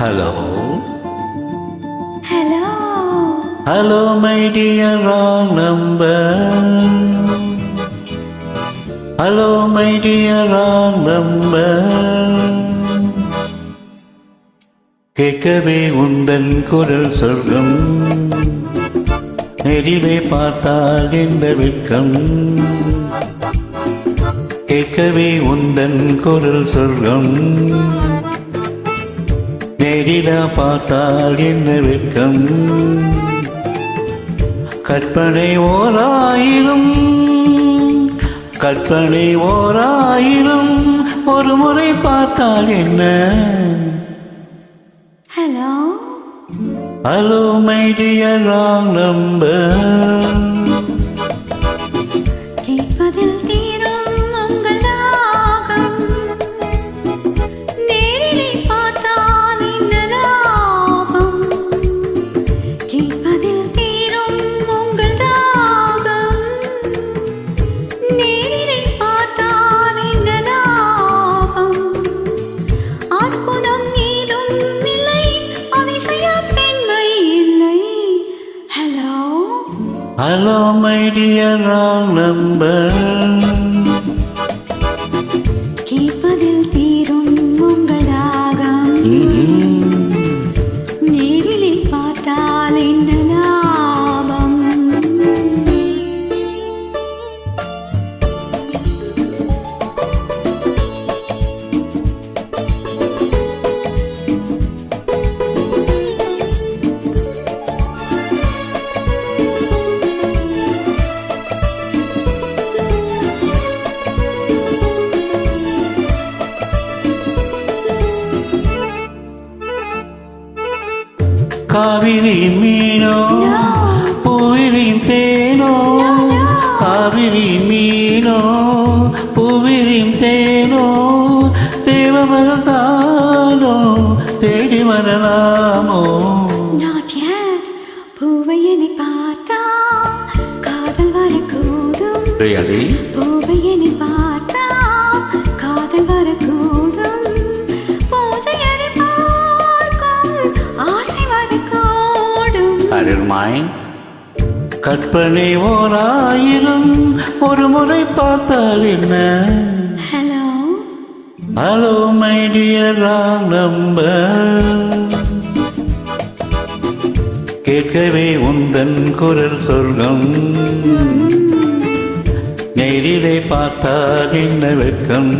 Hello hello hello my dear wrong number hello my dear number கேட்கவே உந்தன் குரல் சொர்க்கம். நெறிலே பார்த்தால் இந்த வெட்கம். கேட்கவே உந்தன் குரல் சொர்க்கம். நேரிலா பார்த்தால் என்ன வெட்கம்? கற்பனை ஓராயிரம் கற்பனை ஓராயிரம் ஒரு முறை பார்த்தால் என்ன? Hello hello my dear wrong number hello my dear wrong number காவிரியின் மீனோ பூவிரின் தேனோ காவிரியின் மீனோ பூவிரின் தேனோ தேவமகள் தானோ தேடி வரலாமோ Not yet. பூவை என்னை பார்த்தா காதல் வரக்கூடும் ரியலி வரக்கூடும் அருள் மைண்ட் கற்பனை ஓர் ஆயிரம் ஒரு முறை பார்த்தால் என்ன? Hello hello my dear wrong number கேட்கவே உந்தன் குரல் சொர்க்கம். நேரிலே பார்த்தால் என்ன வெட்கம்?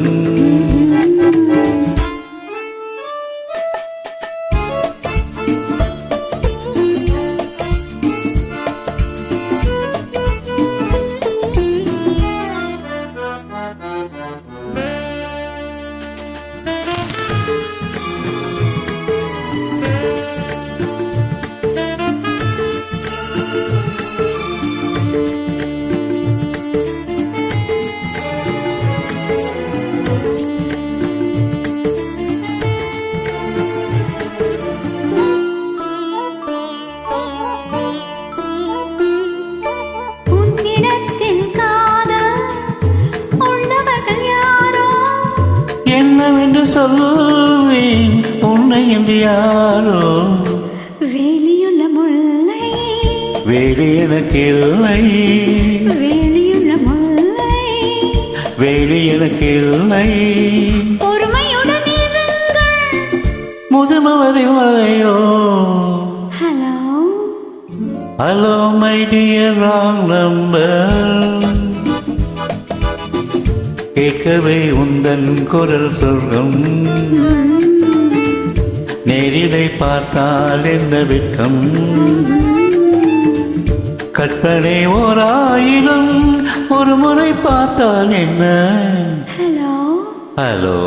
என்னவென்று சொல்வேன் உன்னை என்று யாரோ? வேலியுள்ள முல்லை. வேறு எனக்கு இல்லை. வேலியுள்ள முல்லை. வேறு எனக்கு இல்லை. முதுமவரை வரையோ? Hello hello my dear wrong number கேட்கவே உந்தன் குரல் சொர்க்கம். நேரிலை பார்த்தால் என்ன வெட்கம்? கற்பனை ஓர் ஆயிரம் ஒரு முறை பார்த்தால் என்ன? Hello hello